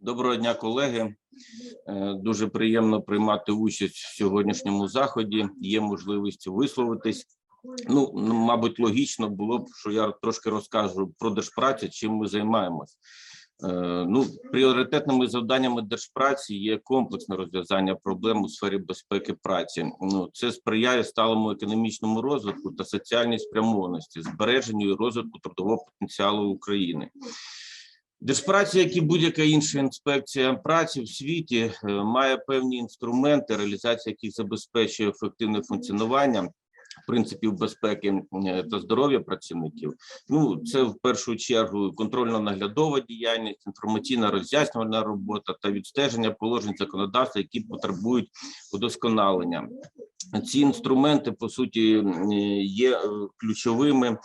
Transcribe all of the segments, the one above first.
Доброго дня, колеги. Е, Дуже приємно приймати участь в сьогоднішньому заході. Є можливість висловитись. Ну, мабуть, логічно було б, що я трошки розкажу про держпрацю, чим ми займаємось. Е, Ну, пріоритетними завданнями держпраці є комплексне розв'язання проблем у сфері безпеки праці. Ну, це сприяє сталому економічному розвитку та соціальній спрямованості, збереженню і розвитку трудового потенціалу України. Держпраця, як і будь-яка інша інспекція праці в світі, е, має певні інструменти, реалізація яких забезпечує ефективне функціонування принципів безпеки е, та здоров'я працівників. Ну, це в першу чергу контрольно-наглядова діяльність, інформаційна роз'яснювальна робота та відстеження положень законодавства, які потребують удосконалення. Ці інструменти по суті є е, ключовими.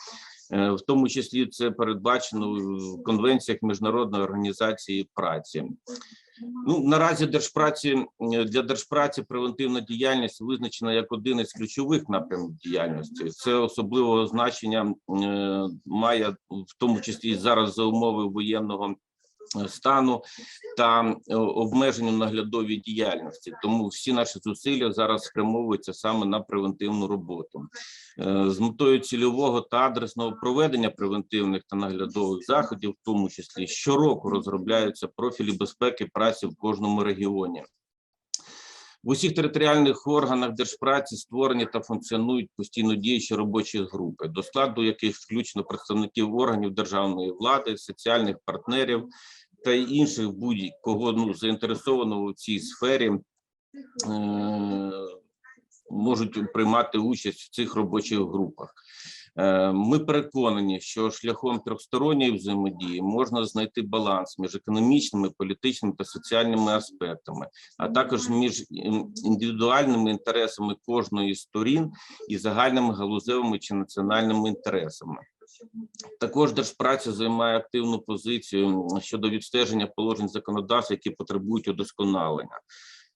Е, В тому числі це передбачено в конвенціях міжнародної організації праці. Ну наразі держпраці е, для держпраці превентивна діяльність визначена як один із ключових напрямів діяльності. Це особливого значення е, має в тому числі зараз за умови воєнного стану та е, обмеження наглядовій діяльності. Тому всі наші зусилля зараз спрямовуються саме на превентивну роботу. Е, З метою цільового та адресного проведення превентивних та наглядових заходів, в тому числі щороку розробляються профілі безпеки праці в кожному регіоні. В усіх територіальних органах держпраці створені та функціонують постійно діючі робочі групи, до складу яких включено представників органів державної влади, соціальних партнерів та інших будь-кого ну, заінтересованого в цій сфері е, можуть приймати участь в цих робочих групах. Е, Ми переконані, що шляхом трьохсторонньої взаємодії можна знайти баланс між економічними, політичними та соціальними аспектами, а також між індивідуальними інтересами кожної з сторін і загальними галузевими чи національними інтересами. Також держпраця займає активну позицію щодо відстеження положень законодавства, які потребують удосконалення.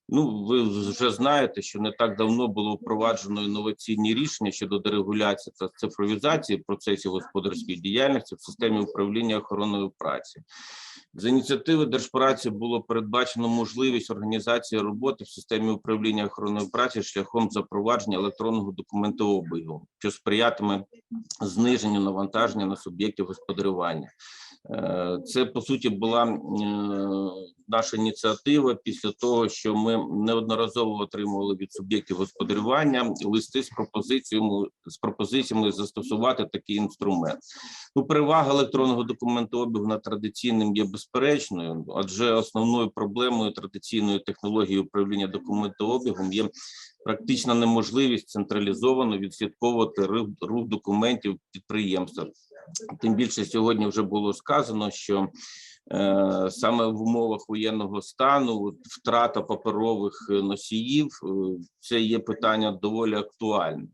Ну, ви вже знаєте, що не так давно було впроваджено інноваційні рішення щодо дерегуляції та цифровізації процесів господарської діяльності в системі управління охороною праці. За ініціативи Держпраці було передбачено можливість організації роботи в системі управління охороною праці шляхом запровадження електронного документообігу, що сприятиме зниженню навантаження на суб'єктів господарювання. Е, Це по суті була е, наша ініціатива після того, що ми неодноразово отримували від суб'єктів господарювання листи з пропозиціями з пропозиціями застосувати такий інструмент. Ну, перевага електронного документообігу над традиційним є безперечною, адже основною проблемою традиційної технології управління документообігом є практична неможливість централізовано відслідковувати рух, документів підприємства. Тим більше сьогодні вже було сказано, що е, саме в умовах воєнного стану втрата паперових носіїв е, це є питання доволі актуальне.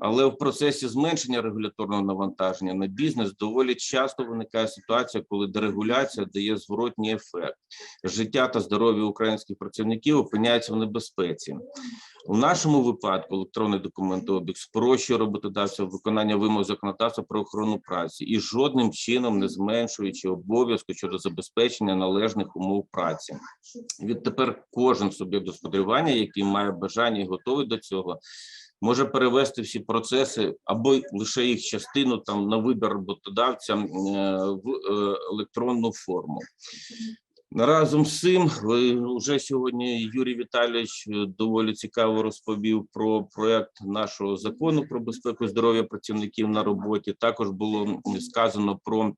Але в процесі зменшення регуляторного навантаження на бізнес доволі часто виникає ситуація, коли дерегуляція дає зворотній ефект. Життя та здоров'я українських працівників опиняються в небезпеці. У нашому випадку електронний документообіг спрощує роботодавця виконання вимог законодавства про охорону праці і жодним чином не зменшуючи обов'язку щодо забезпечення належних умов праці. Відтепер кожен суб'єкт господарювання, який має бажання і готовий до цього, може перевести всі процеси або лише їх частину там на вибір роботодавця е, в е, електронну форму. Разом з цим вже сьогодні Юрій Віталійович е, доволі цікаво розповів про проект нашого закону про безпеку здоров'я працівників на роботі. Також було сказано про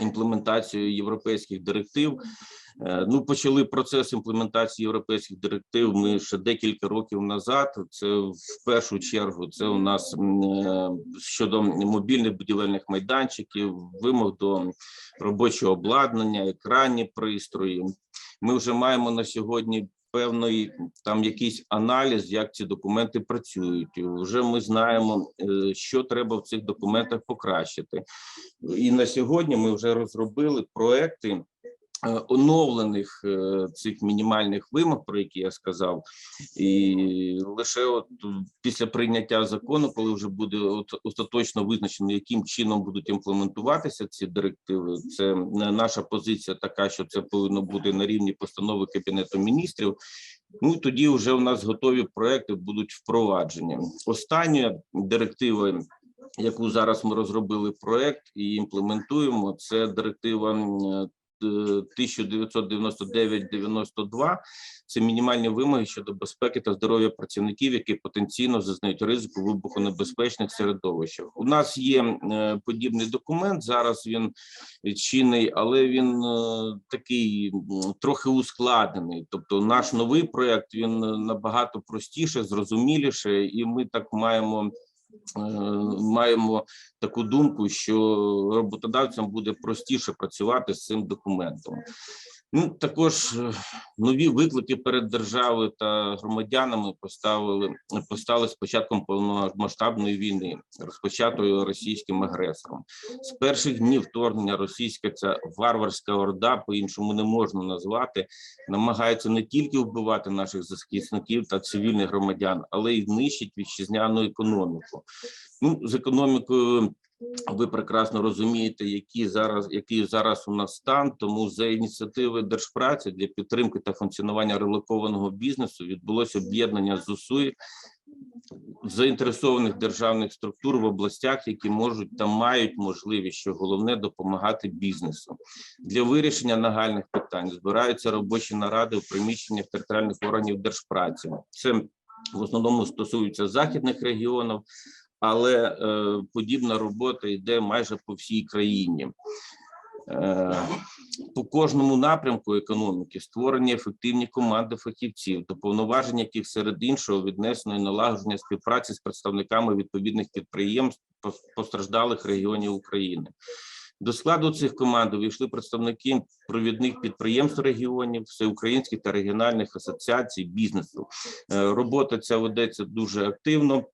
імплементацію європейських директив. Е, Ну, почали процес імплементації європейських директив. Ми ще декілька років назад. Це в першу чергу. Це у нас е, щодо мобільних будівельних майданчиків, вимог до робочого обладнання, екранні пристрої. Ми вже маємо на сьогодні певний там якийсь аналіз, як ці документи працюють. Вже ми знаємо, е, що треба в цих документах покращити. І на сьогодні ми вже розробили проекти оновлених е, цих мінімальних вимог, про які я сказав, і лише от після прийняття закону, коли вже буде остаточно визначено, яким чином будуть імплементуватися ці директиви, це наша позиція така, що це повинно бути на рівні постанови кабінету міністрів. Ну і тоді вже у нас готові проекти будуть впроваджені. Остання директива, яку зараз ми розробили проект і імплементуємо, це директива е, 1999-92. Це мінімальні вимоги щодо безпеки та здоров'я працівників, які потенційно зазнають ризику вибухонебезпечних середовищах. У нас є е, подібний документ. Зараз він чинний, але він е, такий трохи ускладнений. Тобто, наш новий проект він е, набагато простіше, зрозуміліше, і ми так маємо. Е, Маємо таку думку, що роботодавцям буде простіше працювати з цим документом. Ну також е, нові виклики перед державою та громадянами поставили постали з початком повномасштабної війни, розпочатої російським агресором. З перших днів вторгнення російська ця варварська орда, по іншому не можна назвати, намагається не тільки вбивати наших захисників та цивільних громадян, але й нищить вітчизняну економіку. Ну з економікою. Ви прекрасно розумієте, які зараз який зараз у нас стан. Тому за ініціативи держпраці для підтримки та функціонування релокованого бізнесу відбулося об'єднання ЗУСУ заінтересованих державних структур в областях, які можуть та мають можливість, що головне допомагати бізнесу для вирішення нагальних питань. Збираються робочі наради в приміщеннях територіальних органів держпраці. Це в основному стосується західних регіонів, але е, подібна робота йде майже по всій країні. Е, по кожному напрямку економіки створені ефективні команди фахівців, до повноважень яких серед іншого віднесено і налагодження співпраці з представниками відповідних підприємств постраждалих регіонів України. До складу цих команд увійшли представники провідних підприємств регіонів, всеукраїнських та регіональних асоціацій бізнесу. Е, Робота ця ведеться дуже активно.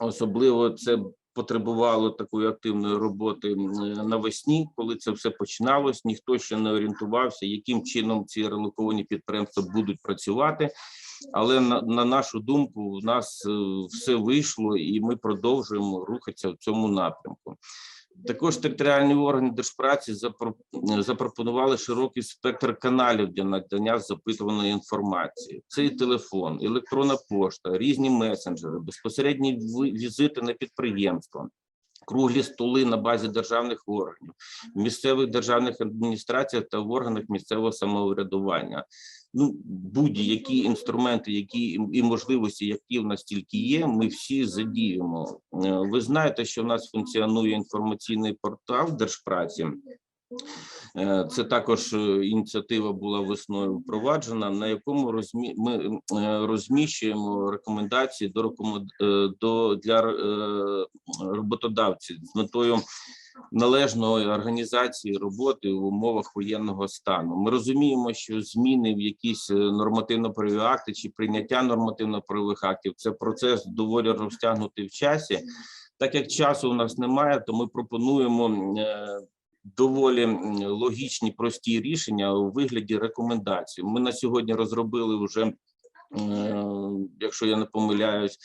Особливо це потребувало такої активної роботи е, навесні, коли це все починалось. Ніхто ще не орієнтувався, яким чином ці релоковані підприємства будуть працювати. Але на, на нашу думку, у нас е, все вийшло, і ми продовжуємо рухатися в цьому напрямку. Також територіальні органи держпраці запро- запропонували широкий спектр каналів для надання запитуваної інформації. Це і телефон, електронна пошта, різні месенджери, безпосередні візити на підприємства. Круглі столи на базі державних органів, місцевих державних адміністрацій та в органах місцевого самоврядування. Ну, будь-які інструменти, які і- можливості, які в нас тільки є, ми всі задіємо. Е, Ви знаєте, що в нас функціонує інформаційний портал держпраці. Е, Це також е, ініціатива була весною впроваджена, на якому розмі... ми розміщуємо рекомендації до рекомен... до для роботодавців з метою належної організації роботи в умовах воєнного стану. Ми розуміємо, що зміни в якісь е, нормативно-правові акти чи прийняття нормативно-правових актів це процес доволі розтягнутий в часі. Так як часу у нас немає, то ми пропонуємо е, доволі логічні прості рішення у вигляді рекомендацій. Ми на сьогодні розробили вже. Е, Якщо я не помиляюсь,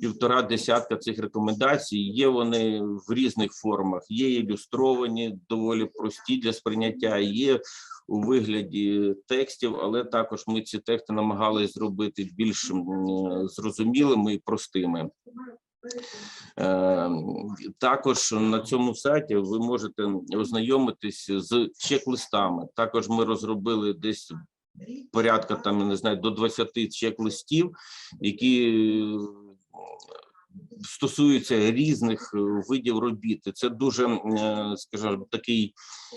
півтора десятка цих рекомендацій. Є вони в різних формах. Є ілюстровані, доволі прості для сприйняття. Є у вигляді текстів, але також ми ці тексти намагалися зробити більш зрозумілими і простими. Е, Також на цьому сайті ви можете ознайомитись з чек-листами. Також ми розробили десь порядка там, я не знаю, до 20 чек-листів, які е, стосуються різних е, видів робіт. Це дуже, е, скажімо, такий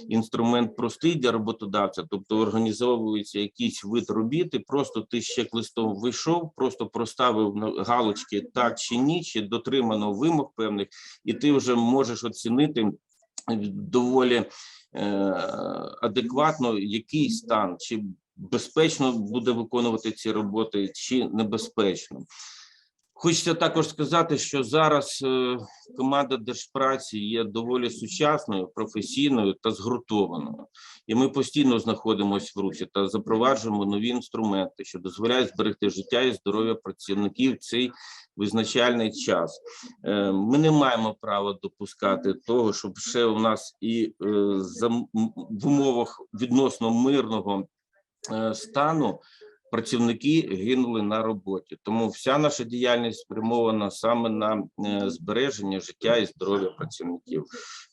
інструмент простий для роботодавця, тобто організовується якийсь вид робіти, просто ти з чек-листом вийшов, просто проставив галочки так чи ні, чи дотримано вимог певних, і ти вже можеш оцінити доволі адекватно, який стан, чи безпечно буде виконувати ці роботи, чи небезпечно. Хочеться також сказати, що зараз е, команда Держпраці є доволі сучасною, професійною та згуртованою, і ми постійно знаходимося в русі та запроваджуємо нові інструменти, що дозволяють зберегти життя і здоров'я працівників в цей визначальний час. Е, Ми не маємо права допускати того, щоб ще у нас і е, в умовах відносно мирного стану працівники гинули на роботі. Тому вся наша діяльність спрямована саме на е, збереження життя і здоров'я працівників.